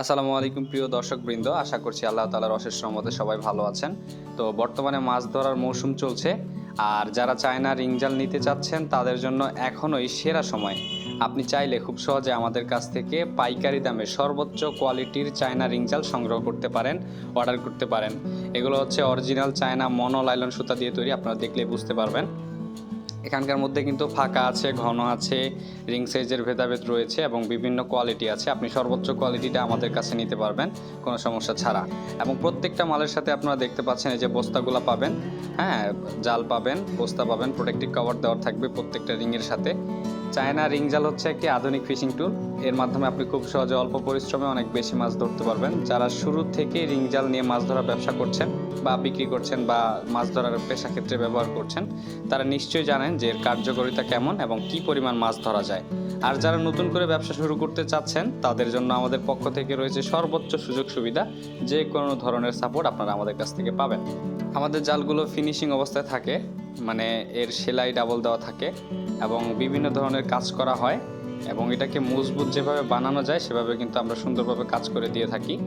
আসসালামু আলাইকুম প্রিয় দর্শকবৃন্দ, আশা করছি আল্লাহ তালার অশেষ রহমতে সবাই ভালো আছেন। তো বর্তমানে মাছ ধরার মৌসুম চলছে, আর যারা চায়না রিংজাল নিতে চাচ্ছেন, তাদের জন্য এখনই সেরা সময়। আপনি চাইলে খুব সহজে আমাদের কাছ থেকে পাইকারি দামে সর্বোচ্চ কোয়ালিটির চায়না রিংজাল সংগ্রহ করতে পারেন, অর্ডার করতে পারেন। এগুলো হচ্ছে অরিজিনাল চায়না মনো লাইলন সুতা দিয়ে তৈরি, আপনারা দেখলে বুঝতে পারবেন। এখানকার মধ্যে কিন্তু ফাঁকা আছে, ঘন আছে, রিং সাইজের ভেদাভেদ রয়েছে এবং বিভিন্ন কোয়ালিটি আছে। আপনি সর্বোচ্চ কোয়ালিটিটা আমাদের কাছে নিতে পারবেন, কোনো সমস্যা ছাড়া। এবং প্রত্যেকটা মালের সাথে আপনারা দেখতে পাচ্ছেন এই যে বস্তাগুলো পাবেন হ্যাঁ জাল পাবেন, বস্তা পাবেন প্রোটেক্টিভ কভার দেওয়ার থাকবে প্রত্যেকটা রিংয়ের সাথে। চায়না রিং জাল হচ্ছে একটি আধুনিক ফিশিং টুল। এর মাধ্যমে আপনি খুব সহজে অল্প পরিশ্রমে অনেক বেশি মাছ ধরতে পারবেন। যারা শুরু থেকে রিং জাল নিয়ে মাছ ধরার ব্যবসা করছেন বা বিক্রি করছেন বা মাছ ধরার পেশা ক্ষেত্রে ব্যবহার করছেন, তারা নিশ্চয়ই জানেন যে এর কার্যকারিতা কেমন এবং কি পরিমাণ মাছ ধরা যায়। আর যারা নতুন করে ব্যবসা শুরু করতে চাচ্ছেন, তাদের জন্য আমাদের পক্ষ থেকে রয়েছে সর্বোচ্চ সুযোগ সুবিধা। যে কোনো ধরনের সাপোর্ট আপনারা আমাদের কাছ থেকে পাবেন। আমাদের জালগুলো ফিনিশিং অবস্থায় থাকে। মানে এর সেলাই ডাবল দেওয়া থাকে এবং বিভিন্ন ধরনের কাজ করা হয় এবং এটাকে মজবুত যেভাবে বানানো যায় সেভাবে কিন্তু আমরা সুন্দরভাবে কাজ করে দিয়ে থাকি।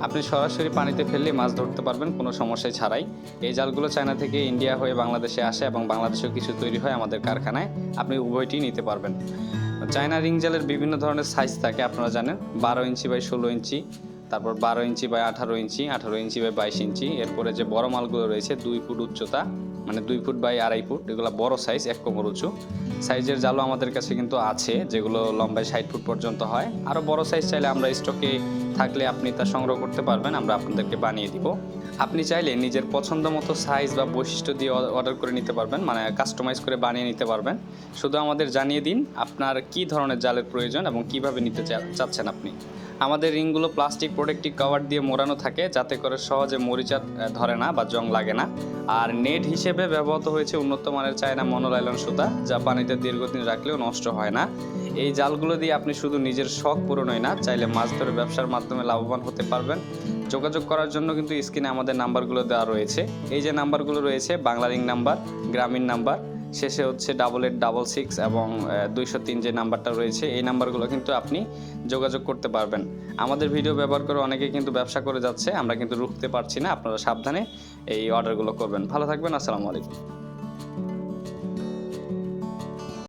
আপনি সরাসরি পানিতে ফেললে মাছ ধরতে পারবেন, কোনো সমস্যা ছাড়াই। এই জালগুলো চায়না থেকে ইন্ডিয়া হয়ে বাংলাদেশে আসে এবং বাংলাদেশেও কিছু তৈরি হয় আমাদের কারখানায়। আপনি উভয়টি নিতে পারবেন। চায়না রিং জালের বিভিন্ন ধরনের সাইজ থাকে, আপনারা জানেন। বারো ইঞ্চি বাই ষোলো ইঞ্চি, তারপর বারো ইঞ্চি বাই আঠারো ইঞ্চি আঠারো ইঞ্চি বাই বাইশ ইঞ্চি। এরপরে যে বড় মালগুলো রয়েছে, দুই ফুট উচ্চতা মানে দুই ফুট বাই আড়াই ফুট, এগুলো বড় সাইজ এক কোমর উঁচু। সাইজের জালও আমাদের কাছে কিন্তু আছে, যেগুলো লম্বায় ষাট ফুট পর্যন্ত হয়। আরও বড় সাইজ চাইলে আমরা স্টকে থাকলে আপনি তা সংগ্রহ করতে পারবেন, আমরা আপনাদেরকে বানিয়ে দিব। আপনি চাইলে নিজের পছন্দ মতো সাইজ বা বৈশিষ্ট্য দিয়ে অর্ডার করে নিতে পারবেন। মানে কাস্টমাইজ করে বানিয়ে নিতে পারবেন। শুধু আমাদের জানিয়ে দিন আপনার কী ধরনের জালের প্রয়োজন এবং কীভাবে নিতে চাচ্ছেন আপনি। আমাদের রিংগুলো প্লাস্টিক প্রোটেক্টিভ কভার দিয়ে মোড়ানো থাকে, যাতে করে সহজে মরিচা ধরে না বা জং লাগে না। আর নেট হিসেবে ব্যবহৃত হয়েছে উন্নত মানের চায়না মনোলাইলন সুতা, যা পানিতে দীর্ঘদিন রাখলেও নষ্ট হয় না। এই জালগুলো দিয়ে আপনি শুধু নিজের শখ পূরণই না, চাইলে মাছ ধরে ব্যবসার মাধ্যমে লাভবান হতে পারবেন। যোগাযোগ করার জন্য কিন্তু স্ক্রিনে আমাদের নাম্বারগুলো দেওয়া রয়েছে। এই যে নাম্বারগুলো রয়েছে Banglalink number, Grameen number, শেষে হচ্ছে ডাবল এইট ডাবল সিক্স এবং দুইশো তিন যে নাম্বারটা রয়েছে, এই নাম্বারগুলো কিন্তু আপনি যোগাযোগ করতে পারবেন। আমাদের ভিডিও ব্যবহার করে অনেকে কিন্তু ব্যবসা করে যাচ্ছে, আমরা কিন্তু রুখতে পারছি না, আপনারা সাবধানে এই অর্ডারগুলো করবেন। ভালো থাকবেন, আসসালামু আলাইকুম।